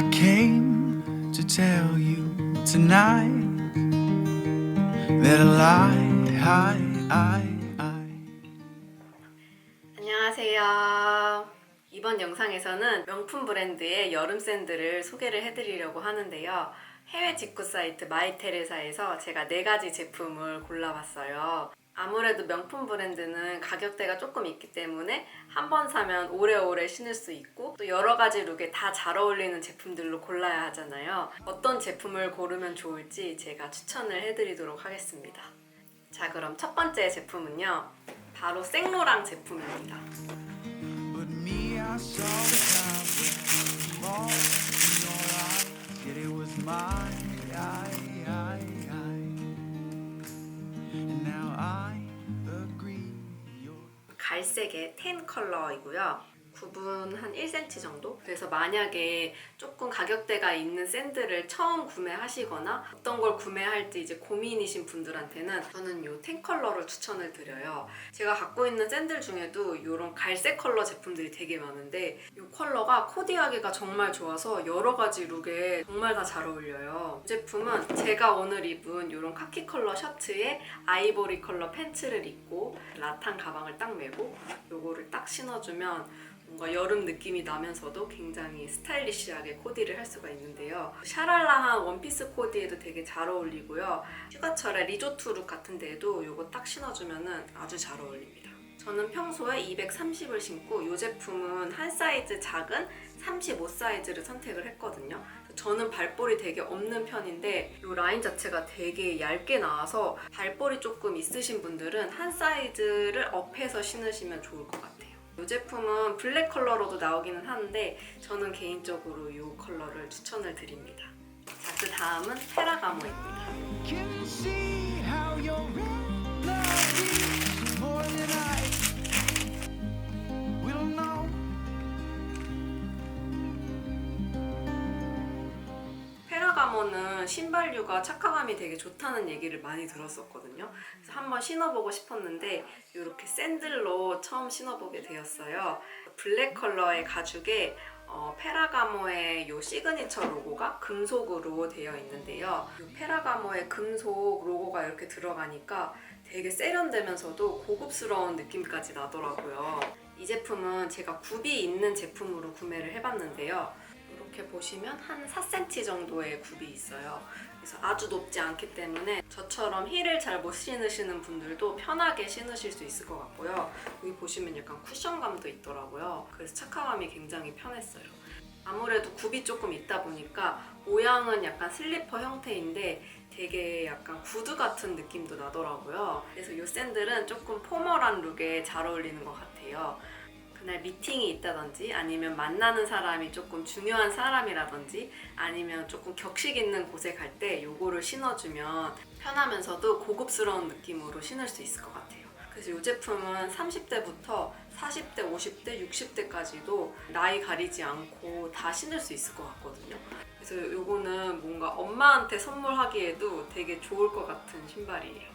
I came to tell you tonight that I I, I, I. 안녕하세요. 이번 영상에서는 명품 브랜드의 여름 샌들을 소개를 해드리려고 하는데요. 해외 직구 사이트 마이테레사에서 제가 네 가지 제품을 골라봤어요. 아무래도 명품 브랜드는 가격대가 조금 있기 때문에 한 번 사면 오래오래 신을 수 있고 또 여러 가지 룩에 다 잘 어울리는 제품들로 골라야 하잖아요. 어떤 제품을 고르면 좋을지 제가 추천을 해드리도록 하겠습니다. 자, 그럼 첫 번째 제품은요. 바로 생로랑 제품입니다. 갈색의 텐 컬러이고요. 굽은 한 1cm 정도? 그래서 만약에 조금 가격대가 있는 샌들을 처음 구매하시거나 어떤 걸 구매할지 이제 고민이신 분들한테는 저는 이텐 컬러를 추천을 드려요. 제가 갖고 있는 샌들 중에도 이런 갈색 컬러 제품들이 되게 많은데 이 컬러가 코디하기가 정말 좋아서 여러 가지 룩에 정말 다 잘 어울려요. 이 제품은 제가 오늘 입은 이런 카키 컬러 셔츠에 아이보리 컬러 팬츠를 입고 라탄 가방을 딱 메고 요거를 딱 신어주면 뭔가 여름 느낌이 나면서도 굉장히 스타일리시하게 코디를 할 수가 있는데요. 샤랄라한 원피스 코디에도 되게 잘 어울리고요. 휴가철에 리조트 룩 같은 데에도 요거 딱 신어주면 아주 잘 어울립니다. 저는 평소에 230을 신고 이 제품은 한 사이즈 작은 35 사이즈를 선택을 했거든요. 저는 발볼이 되게 없는 편인데 이 라인 자체가 되게 얇게 나와서 발볼이 조금 있으신 분들은 한 사이즈를 업해서 신으시면 좋을 것 같아요. 이 제품은 블랙 컬러로도 나오기는 하는데 저는 개인적으로 이 컬러를 추천을 드립니다. 자, 그 다음은 페라가모입니다. 페라가모는 신발류가 착화감이 되게 좋다는 얘기를 많이 들었었거든요. 그래서 한번 신어보고 싶었는데 이렇게 샌들로 처음 신어보게 되었어요. 블랙 컬러의 가죽에 어, 페라가모의 요 시그니처 로고가 금속으로 되어 있는데요. 이 페라가모의 금속 로고가 이렇게 들어가니까 되게 세련되면서도 고급스러운 느낌까지 나더라고요. 이 제품은 제가 굽이 있는 제품으로 구매를 해봤는데요. 이렇게 보시면 한 4cm 정도의 굽이 있어요. 그래서 아주 높지 않기 때문에 저처럼 힐을 잘 못 신으시는 분들도 편하게 신으실 수 있을 것 같고요. 여기 보시면 약간 쿠션감도 있더라고요. 그래서 착화감이 굉장히 편했어요. 아무래도 굽이 조금 있다 보니까 모양은 약간 슬리퍼 형태인데 되게 약간 구두 같은 느낌도 나더라고요. 그래서 이 샌들은 조금 포멀한 룩에 잘 어울리는 것 같아요. 그날 미팅이 있다든지 아니면 만나는 사람이 조금 중요한 사람이라든지 아니면 조금 격식 있는 곳에 갈 때 요거를 신어주면 편하면서도 고급스러운 느낌으로 신을 수 있을 것 같아요. 그래서 이 제품은 30대부터 40대, 50대, 60대까지도 나이 가리지 않고 다 신을 수 있을 것 같거든요. 그래서 요거는 뭔가 엄마한테 선물하기에도 되게 좋을 것 같은 신발이에요.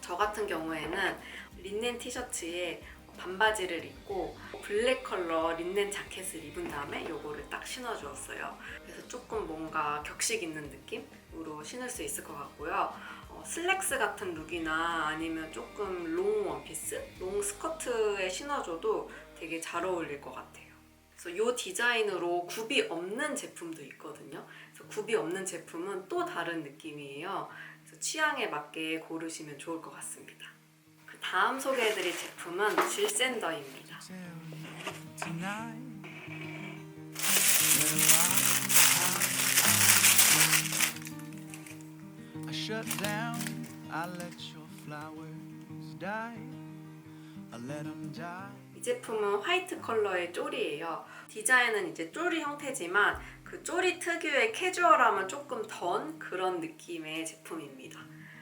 저 같은 경우에는 린넨 티셔츠에 반바지를 입고 블랙 컬러 린넨 자켓을 입은 다음에 요거를 딱 신어주었어요. 그래서 조금 뭔가 격식 있는 느낌으로 신을 수 있을 것 같고요. 어, 슬랙스 같은 룩이나 아니면 조금 롱 원피스, 롱 스커트에 신어줘도 되게 잘 어울릴 것 같아요. 그래서 이 디자인으로 굽이 없는 제품도 있거든요. 그래서 굽이 없는 제품은 또 다른 느낌이에요. 그래서 취향에 맞게 고르시면 좋을 것 같습니다. 그 다음 소개해드릴 제품은 질샌더입니다. 이 제품은 화이트 컬러의 쪼리예요. 디자인은 이제 쪼리 형태지만 그 쪼리 특유의 캐주얼함은 조금 던 그런 느낌의 제품입니다.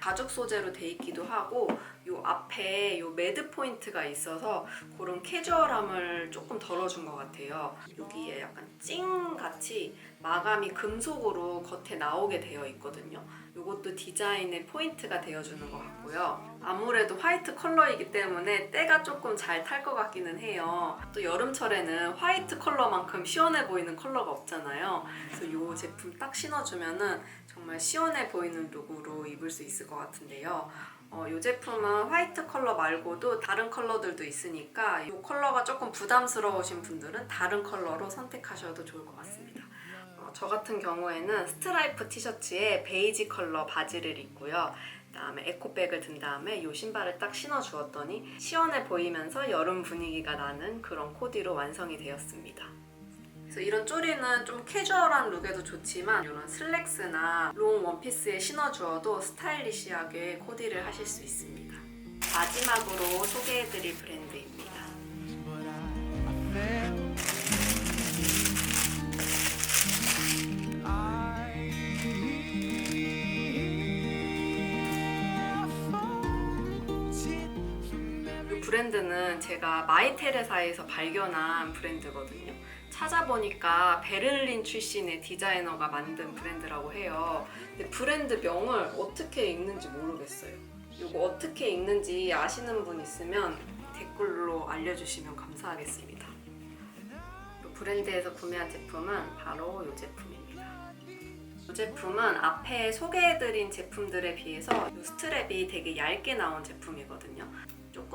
가죽 소재로 돼 있기도 하고 요 앞에 요 매드 포인트가 있어서 그런 캐주얼함을 조금 덜어준 것 같아요. 여기에 약간 찡 같이 마감이 금속으로 겉에 나오게 되어 있거든요. 이것도 디자인의 포인트가 되어주는 것 같고요. 아무래도 화이트 컬러이기 때문에 때가 조금 잘 탈 것 같기는 해요. 또 여름철에는 화이트 컬러만큼 시원해 보이는 컬러가 없잖아요. 그래서 이 제품 딱 신어주면은 정말 시원해 보이는 룩으로 입을 수 있을 것 같은데요. 어, 이 제품은 화이트 컬러 말고도 다른 컬러들도 있으니까 이 컬러가 조금 부담스러우신 분들은 다른 컬러로 선택하셔도 좋을 것 같습니다. 어, 저 같은 경우에는 스트라이프 티셔츠에 베이지 컬러 바지를 입고요. 그다음에 에코백을 든 다음에 이 신발을 딱 신어 주었더니 시원해 보이면서 여름 분위기가 나는 그런 코디로 완성이 되었습니다. 그래서 이런 쪼리는 좀 캐주얼한 룩에도 좋지만 이런 슬랙스나 롱 원피스에 신어 주어도 스타일리시하게 코디를 하실 수 있습니다. 마지막으로 소개해드릴 브랜드입니다. 브랜드는 제가 마이테레사에서 발견한 브랜드거든요. 찾아보니까 베를린 출신의 디자이너가 만든 브랜드라고 해요. 근데 브랜드 명을 어떻게 읽는지 모르겠어요. 이거 어떻게 읽는지 아시는 분 있으면 댓글로 알려주시면 감사하겠습니다. 이 브랜드에서 구매한 제품은 바로 이 제품입니다. 이 제품은 앞에 소개해드린 제품들에 비해서 이 스트랩이 되게 얇게 나온 제품이거든요.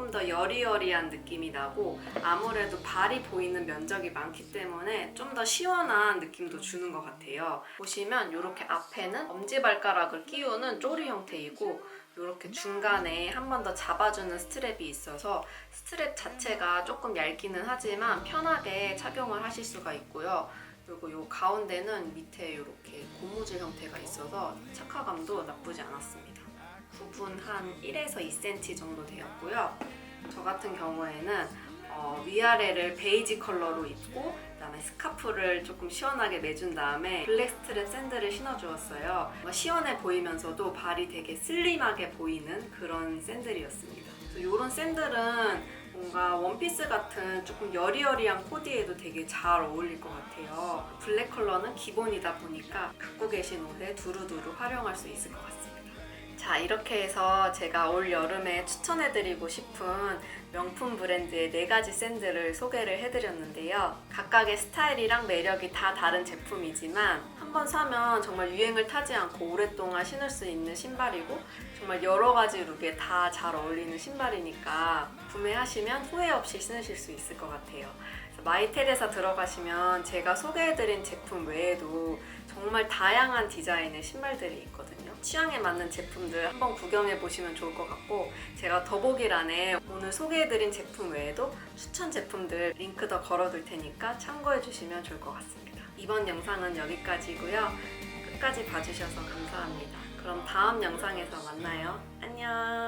조금 더 여리여리한 느낌이 나고 아무래도 발이 보이는 면적이 많기 때문에 좀 더 시원한 느낌도 주는 것 같아요. 보시면 이렇게 앞에는 엄지발가락을 끼우는 쪼리 형태이고 이렇게 중간에 한 번 더 잡아주는 스트랩이 있어서 스트랩 자체가 조금 얇기는 하지만 편하게 착용을 하실 수가 있고요. 그리고 이 가운데는 밑에 이렇게 고무줄 형태가 있어서 착화감도 나쁘지 않았습니다. 부분 한 1에서 2cm 정도 되었고요. 저 같은 경우에는 어, 위아래를 베이지 컬러로 입고 그다음에 스카프를 조금 시원하게 매준 다음에 블랙 스트랩 샌들을 신어주었어요. 시원해 보이면서도 발이 되게 슬림하게 보이는 그런 샌들이었습니다. 이런 샌들은 뭔가 원피스 같은 조금 여리여리한 코디에도 되게 잘 어울릴 것 같아요. 블랙 컬러는 기본이다 보니까 갖고 계신 옷에 두루두루 활용할 수 있을 것 같습니다. 자, 이렇게 해서 제가 올 여름에 추천해드리고 싶은 명품 브랜드의 네 가지 샌들을 소개를 해드렸는데요. 각각의 스타일이랑 매력이 다 다른 제품이지만 한번 사면 정말 유행을 타지 않고 오랫동안 신을 수 있는 신발이고 정말 여러 가지 룩에 다 잘 어울리는 신발이니까 구매하시면 후회 없이 신으실 수 있을 것 같아요. 마이텔에서 들어가시면 제가 소개해드린 제품 외에도 정말 다양한 디자인의 신발들이 있거든요. 취향에 맞는 제품들 한번 구경해 보시면 좋을 것 같고 제가 더보기란에 오늘 소개해드린 제품 외에도 추천 제품들 링크 더 걸어둘 테니까 참고해 주시면 좋을 것 같습니다. 이번 영상은 여기까지고요. 끝까지 봐주셔서 감사합니다. 그럼 다음 영상에서 만나요. 안녕.